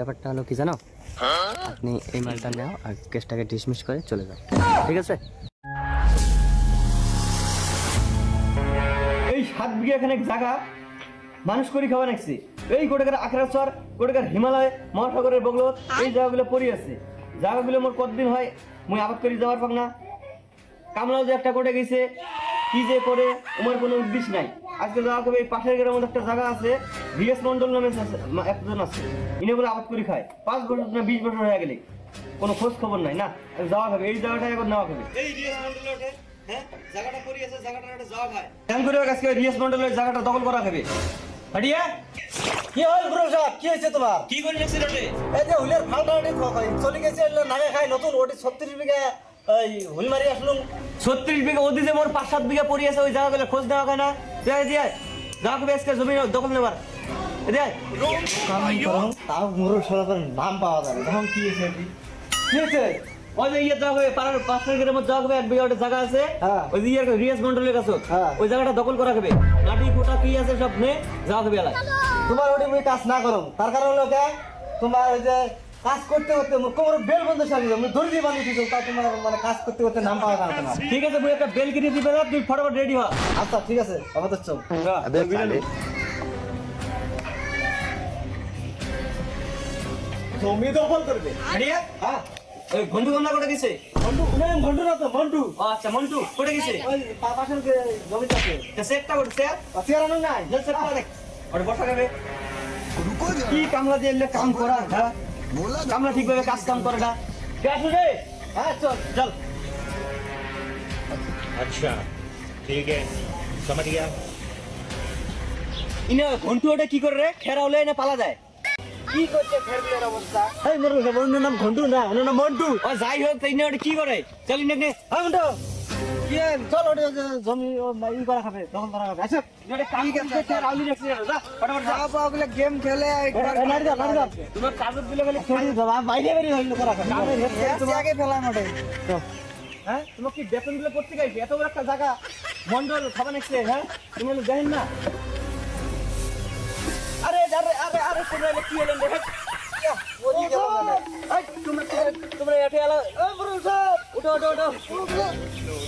ব্যাপারটা হলো কি জানো? আপনি এই মালটা নাও আর কেসটাকে ডিসমিস করে চলে যাও ঠিক আছে? এই সাত বিঘা এখানে জায়গা মানুষ করি খাওয়া নাকছি। এই কোটাকার আখড়াচর কোটাকার হিমালয়, মহাসাগরের বগল এই জায়গাগুলো পড়ি আছে। জায়গাগুলো মোর কতদিন হয়, মুই আবাদ করি যাওয়ার পাক না। কামলাও যে একটা কোটে গেছে, কি যে করে আমার কোনো উদ্দেশ্য নাই। আজকে যাওয়া হবে এই পাশের গ্রামের মধ্যে একটা জায়গা আছে ভিএস মন্ডল নামে একজন আছে। ইনি বলে আবাদ করে খায়। পাঁচ বছর না বিশ বছর হয়ে গেলে। কোনো খোঁজ খবর নাই না? যাওয়া হবে। এই জায়গাটা এখন নেওয়া হবে। এই রিয়াস মন্ডলে ওঠে হ্যাঁ? জায়গাটা পড়ি আছে জায়গাটা একটা যাওয়া খায় কেন করে আজকে রিয়াস মন্ডলের জায়গাটা দখল করা হবে। হাডিয়া কি হল গুরু সাহেব? কি হয়েছে তোমার? কি করে অ্যাক্সিডেন্টে এই যে হুলের ফালটাটি চলে গেছে নামে খাই নতুন ওটি ছত্রিশ বিঘা এই হুল মারি আসলুম। ছত্রিশ বিঘা ওদিকে মোর পাঁচ সাত বিঘা পড়ি আছে ওই জায়গাগুলো খোঁজ দেওয়া হয় না। দিয়ে দিয়ে হবে জমি দখল নেবার। তাও মুরু সরাসর নাম পাওয়া যাবে তখন কি হয়েছে হয়েছে ওই যে ইয়ে যাওয়া হবে পাড়ার পাঁচটা গ্রামের মধ্যে যাওয়া হবে এক বিঘা ওটা জায়গা আছে। হ্যাঁ। ওই যে ইয়ে রিয়াস মন্ডলের কাছে। হ্যাঁ। ওই জায়গাটা দখল করা হবে। লাঠি ফোটা কি আছে সব যাওয়া হবে তোমার ওটি কাজ না করুম। তার কারণ হলো তোমার ওই যে কাজ করতে করতে কোমর বেল বন্ধ সারিয়ে আমি ধরে দিয়ে বানিয়ে দিছো তা তোমার মানে কাজ করতে করতে নাম পাওয়া যাবে না ঠিক আছে তুই একটা বেল কিনে দিবে না তুই ফটাফট রেডি হ আচ্ছা ঠিক আছে আমাদের চল। জমি দখল করবে হাডিয়া হ্যাঁ। ওই ঘন্টু গন্ডা করে গেছে মন্টু না মন্টু না তো মন্টু আচ্ছা মন্টু করে গেছে? ওই পা- পাশের যে জমিটা আছে। সেটটা করছে স্যার চেয়ার আনো নাই। জল সেট করে দেখ। ওটা বসা যাবে কি কামলা দিয়ে এলে কাম করা হ্যাঁ? কামলা ঠিকভাবে কাজ কাম করে না কে আসো রে হ্যাঁ চল চল अच्छा ठीक है समझ गया ইনে ঘন্টু ওটা কি করে রে খেরা হলে এনে পালা যায় কি করছে ফেরগুলের অবস্থা এই মোর বন্ধুর নাম ঘন্টু না ওনার নাম মন্টু ও যাই হোক তাই ইনে ওটা কি করে চল ইনে নে হ্যাঁ মন্টু কি এ, চল ওটা জমি ই করা খাবে দখল করা খাবে আচ্ছা গেম খেলে তোমার কাগজ দিলে আর বাইরে বেরিয়ে হইল করা খাবে হেড আগে ফেলাম ওটাই। হ্যাঁ তোমার কি বেতন দিলে করতে গাইছে এত বড় একটা জায়গা মন্ডল খাবার নেছে হ্যাঁ? তুমি হলো দেখেন না? আরে আরে আরে আরে কোন কি হলো রে? ওদিকে গেল না এই, তোমরা তোমরা- এটে এলো। এই বড় সাহেব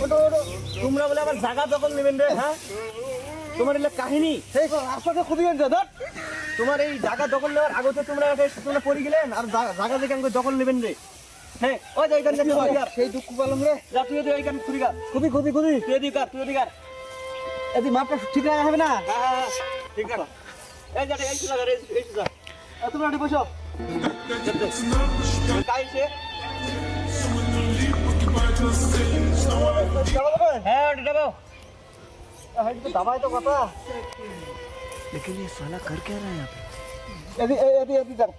তোমরা বলে আবার জায়গা দখল নেবেন রে হ্যাঁ? তোমার এলে কাহিনী। সেই রাস্তাতে খুবই ধর। তোমার এই জায়গা দখল নেওয়ার আগতে তোমরা তোমরা পড়ে গেলেন আর জায়গা দেখে আমাকে দখল নেবেন রে। হ্যাঁ ওই যে। সেই দুঃখ পালং রে। যা তুই কার। খুবই খুবই খুবই তুই কার, তুই কার। এদি মাপটা ঠিক রাখা হবে না? হ্যাঁ, ঠিক আছে। এই যে, এই সোজা, এই- এই তোমরা বসো। কাইছে? যাবো যাবো হ্যাঁ, ওটা যাবো। হ্যাঁ তো দাবাই তো কথা लेकिन ये साला कर क्या रहा है यहाँ पे এদি এ- এদি এদি যাও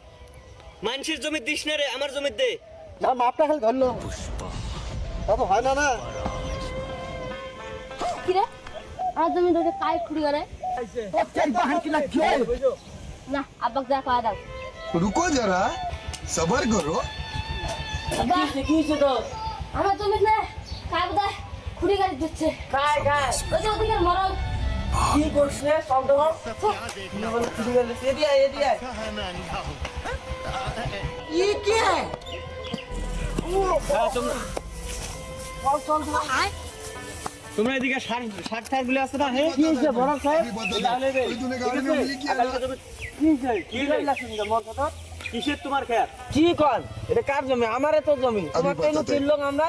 মানুষের জমি দিস না রে আমার জমির দে না মাপটা খালি ধরলো তা তো হয় না না কিরে আমার জমি ধরে কাই খুঁড়ি করে না আব্বাক যা খাওয়া দাও रुको जरा सबर करो আব্বা কি হয়েছে তো আমার জমি না কাক দেয় খুঁড়ি গাড়ি দিচ্ছে। কায় কায় ওদিকে মরল কি করছে? সন্দেহ খুঁড়ি গাড়ি দিচ্ছে? এদিকে এদিকে ই কি? হ্যাঁ তোমরা এদিকে শার্ট শার্ট টার্টগুলো হে? কি হইছে বড় সাহেব? কথা কিসের তোমার খেত কি কন? এটা কার জমি? আমারে তো জমি। তোমার তো তিন লোক আমরা?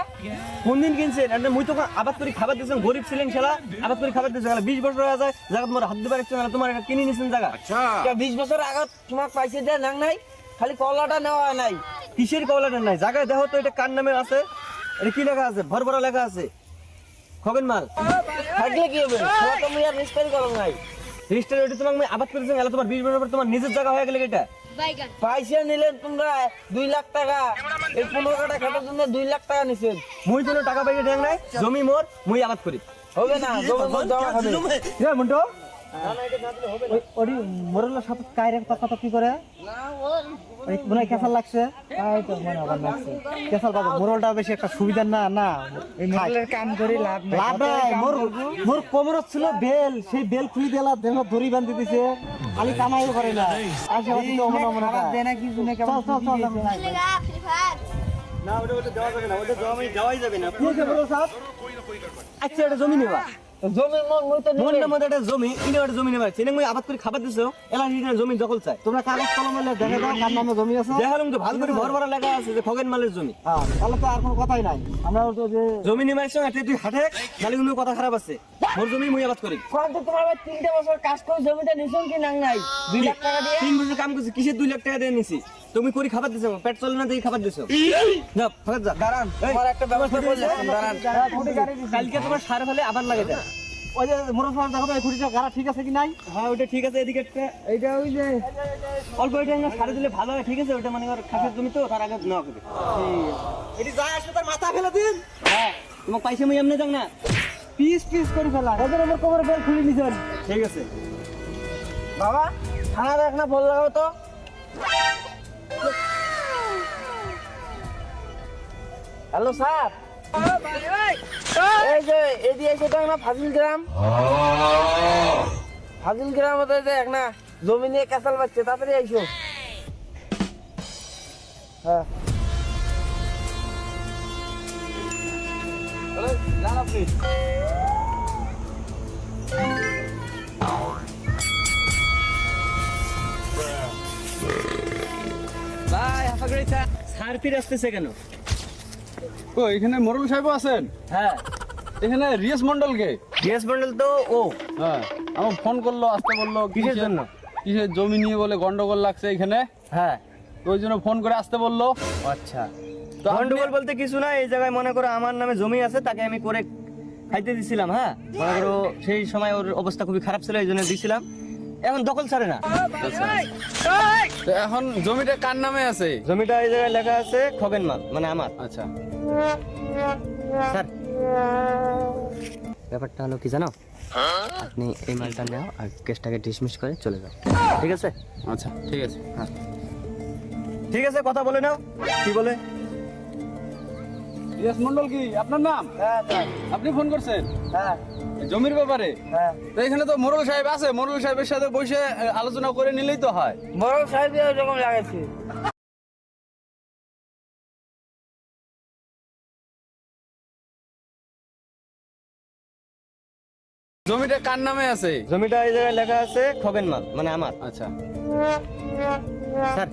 কোন দিন কিনছেন? এটা মুই তো আবাদ করে খাবার দিয়েছেন গরিব ছিলেন খেলা আবাদ করে খাবার দিয়েছেন বিশ বছর হয়ে যায়। জায়গা তোমার হাত দিবার ইচ্ছে তোমার এটা কিনে নিছেন জায়গা বিশ বছর আগত তোমার পাইছে যে নাং নাই খালি কলাটা নেওয়া নাই। কিসের কলাটা নাই? জায়গায় দেখো তো এটা কার নামে আছে? এটা কি লেখা আছে? ভরভরা লেখা আছে। খগেন মাল। থাকলে কি হবে? তোমার আর রেজিস্টার করো নাই। রেজিস্টার ওটা তোমাকে আবাদ করেছেন তোমার বিশ বছর পর তোমার নিজের জায়গা হয়ে গেলে এটা? পয়সা নিলেন তোমরা দুই লাখ টাকা। এই পনেরো কাটা খাটার জন্য দুই লাখ টাকা নিছেন। মুই কোনো টাকা পাইয়ে দেখ নাই জমি মোর মুই আবাদ করি। হবে না জমি মোর দেওয়া হবে। রে মন্টু। না না এটা না দিলে হবে না ওই ওরি মোরলের সাথে কায়রে কথা তো কি করে? মনে হয় কেসাল লাগছে? তাই তো মনে আবার লাগছে। কেসাল বাবা মোরলটা বেশি একটা সুবিধা না না। এই মোরলের কাম করে লাভ নাই। লাভ নাই। মোর মোর কোমরত ছিল বেল। সেই বেল খুই দিলা দেহ দড়ি বান্ধি দিছে। খালি কামাই করে না। আশেপাশে তো মনে মনে দেয় না কি শুনে কেমন চল চল চল খেলেগা ফ্রি ফায়ার না ওটা ওটা দেওয়া যাবে না। ওটা দেওয়া দেওয়াই যাবে না। কি আছে বলো সাহেব আচ্ছা এটা জমি নেবা। জমি মনের মধ্যে একটা জমি ইনে একটা জমি নেবা চেনে মই আবাদ করে খাবার দিছো এলা হিনা জমি দখল চাই। তোমরা কাগজ কলম হলে দাও কার নামে জমি আছে। দেখালাম তো ভালো করে ভর ভরা লেখা আছে যে খগেন মালের জমি। হ্যাঁ তাহলে তো আর কোনো কথাই নাই। আমরা তো যে জমি নিমাইছ একটা তুই হাটে কথা খারাপ আছে। মোর জমি মুই আবাদ করি। কত তোমার তিনটে বছর কাজ করে জমিটা নিছুন কি নাং নাই? দুই লাখ টাকা দিয়ে? তিন বছর কাম করছি কিসের দুই লাখ টাকা দিয়ে নিছি? তুমি করে খাবার দিছো? পেট চলে না দিয়ে খাবার দিছো? যা ফাঁকা যা দাঁড়ান তোমার একটা ব্যবস্থা তোমার করলে দাঁড়ান। কালকে তোমার সার ফেলে আবার লাগে দেয় ওই যে মোরল ফার্ম দেখো তো এই খুঁটিটা গাড়া ঠিক আছে কি নাই? হ্যাঁ ওটা ঠিক আছে এদিকে একটা। এইটা ওই যে অল্প এটা না সারে দিলে ভালো হয় ঠিক আছে? ওটা মানে খাসের জমি তো তার আগে নেওয়া হবে এটি যা আসবে তার মাথা ফেলে দিন। হ্যাঁ তোমাকে পাইছে মুই এমনি যাক না। পিস পিস করে ফেলা। ওদের আমার কোমরে বেল খুলে নিছেন ঠিক আছে। বাবা খানা দেখ না বল লাগাও তো। Hello, sir. এই যে, এদিকে এসে দেখ না ফাজিল গ্রাম। ফাজিল গ্রাম না জমি নিয়ে তাড়াতাড়ি আইসো। হ্যাঁ। ফিরে আসতেছে কেন? ও এখানে মোরল সাহেব আছেন? হ্যাঁ। এখানে রিয়াস মন্ডলকে? গ্যাস বান্ডেল তো ও। হ্যাঁ আমার ফোন করল আসতে বলল কিসের জন্য? কিসের জমি নিয়ে বলে গন্ডগোল লাগছে এখানে? হ্যাঁ। ওই জন্য ফোন করে আসতে বলল। আচ্ছা। তো গন্ডগোল বলতে কিছু না এই জায়গায় মনে করো আমার নামে জমি আছে তাকে আমি করে খাইতে দিছিলাম হ্যাঁ? মনে করো সেই সময় ওর অবস্থা খুবই খারাপ ছিল এই জন্য দিছিলাম। এখন দখল ছাড়ে না। এখন জমিটা কার নামে আছে? জমিটা এই জায়গায় লেখা আছে খগেন মাল মানে আমার। আচ্ছা। স্যার ব্যাপারটা হলো কি জানো? আপনি এই মালটা নাও আর কেসটাকে ডিসমিস করে চলে যাও। ঠিক আছে? আচ্ছা ঠিক আছে। হ্যাঁ। ঠিক আছে কথা বলে নাও। কি বলে? মন্ডল কি আপনার নাম? হ্যাঁ আপনি ফোন করছেন? হ্যাঁ। জমির ব্যাপারে? হ্যাঁ। তো এখানে তো মোরল সাহেব আছে মোরল সাহেবের সাথে বসে আলোচনা করে নিলেই তো হয়। বড় সাহেব এরকম লাগাইছে জমিটা কার নামে আছে? জমিটা এই জায়গায় লেখা আছে খগেন মাল মানে আমার। আচ্ছা। স্যার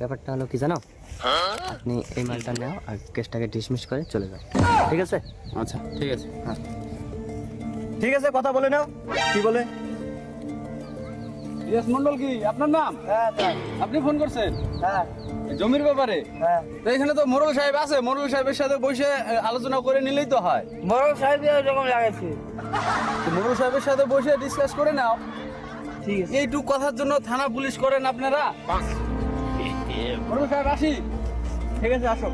ব্যাপারটা হলো কি জানো? আপনি এই মালটা নাও আর কেসটাকে ডিসমিস করে চলে যাও। ঠিক আছে? আচ্ছা ঠিক আছে। হ্যাঁ। ঠিক আছে কথা বলে নাও। কি বলে? রিয়াস মন্ডল কি? আপনার নাম? হ্যাঁ আপনি ফোন করছেন? হ্যাঁ। জমির ব্যাপারে? হ্যাঁ। তো এখানে তো মোরল সাহেব আছে মোরল সাহেবের সাথে বসে আলোচনা করে নিলেই তো হয়। বড় সাহেব এরকম লাগাইছে মোরল সাহেবের সাথে বসে ডিসকাস করে নাও। ঠিক আছে। এইটুক কথার জন্য থানা পুলিশ করেন আপনারা। মোরল সাহেব আসি। ঠিক আছে আসো।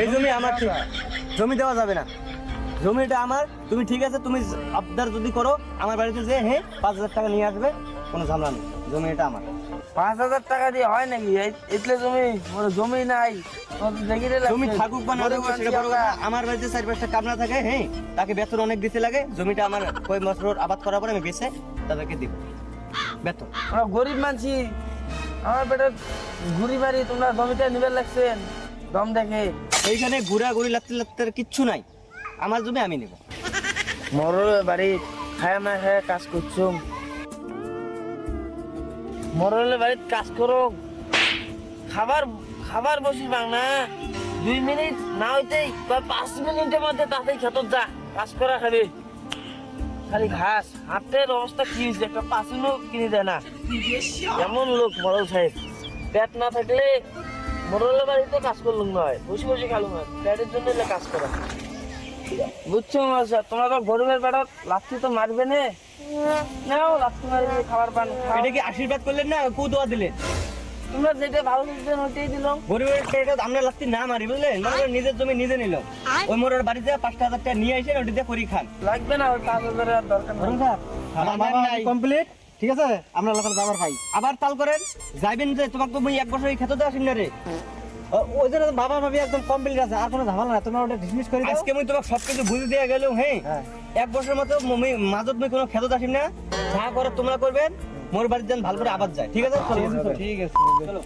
এই জমি আমার জমি দেওয়া যাবে না। জমিটা আমার তুমি ঠিক আছে তুমি আবদার যদি করো আমার বাড়িতে যে হ্যাঁ পাঁচ হাজার টাকা নিয়ে আসবে কোনো ঝামেলা নেই জমি এটা আমার। পাঁচ হাজার টাকা দিয়ে হয় নাকি? এতলে জমি জমি নাই জমি থাকুক বা না। আমরা। বাড়িতে চার পাঁচটা কামনা থাকে হ্যাঁ তাকে বেতন অনেক দিতে লাগে জমিটা আমার কয় বছর আবাদ করার পরে আমি তাদেরকে দিব। বেতন। আমরা গরিব মানছি আমার পেটের ঘুরি বাড়ি তোমরা জমিটা নিবে লাগছেন দম দেখে। এইখানে ঘুরা ঘুরি লাগতে লাগতে কিচ্ছু নাই। আমার জমি আমি নেব। মরল বাড়ি, খায় না খায় কাজ করছ মরলের বাড়িতে কাজ করো খাবার খাবার বসি না। দুই মিনিট না হইতেই বা পাঁচ মিনিটের মধ্যে তাতেই খেত যা, কাজ করা খাবি। খালি ঘাস, হাতের অবস্থা কি হয়েছে একটা পাঁচিনও কিনে দেয় না। এমন লোক মরল সাহেব। পেট না থাকলে মরলের বাড়িতে কাজ করলুম নয়। বসে বসে খালুম না পেটের জন্য কাজ করা। বুঝছ স্যার তোমরা তো গরমের বেড়া তো মারবে না। নাও মারবে খাবার পান এটা কি আশীর্বাদ করলেন না? কু দোয়া দিলেন। তোমরা যেটা ভালো বুঝছেন ওইটাই দিলাম গরিবের টাকা আমরা লাগতি না মারি বুঝলেন? নিজের জমি নিজে নিল। ওই বাড়িতে পাঁচটা হাজার টাকা নিয়ে আসেন ওটি দিয়ে করি খান। লাগবে না ওই পাঁচ হাজারের আর দরকার বাবা কমপ্লিট ঠিক আছে? আমরা লোকের যাবার ভাই আবার তাল করেন যাইবেন যে তোমাকে তো মুই এক বছর খেতে দেওয়া আসিন না রে। ওই জন্য বাবা ভাবি একদম কমপ্লিট আছে আর কোনো ঝামেলা না তোমার ওটা ডিসমিস করে আজকে আমি তোমাকে সব কিছু বুঝে দিয়ে গেলাম হ্যাঁ? হ্যাঁ? এক বছর মতো মাজত মই কোনো খেদত আসিম না। যা করে তোমরা করবেন মোর বাড়িতে ভালো করে আবার যায় ঠিক আছে? ঠিক আছে। চলো।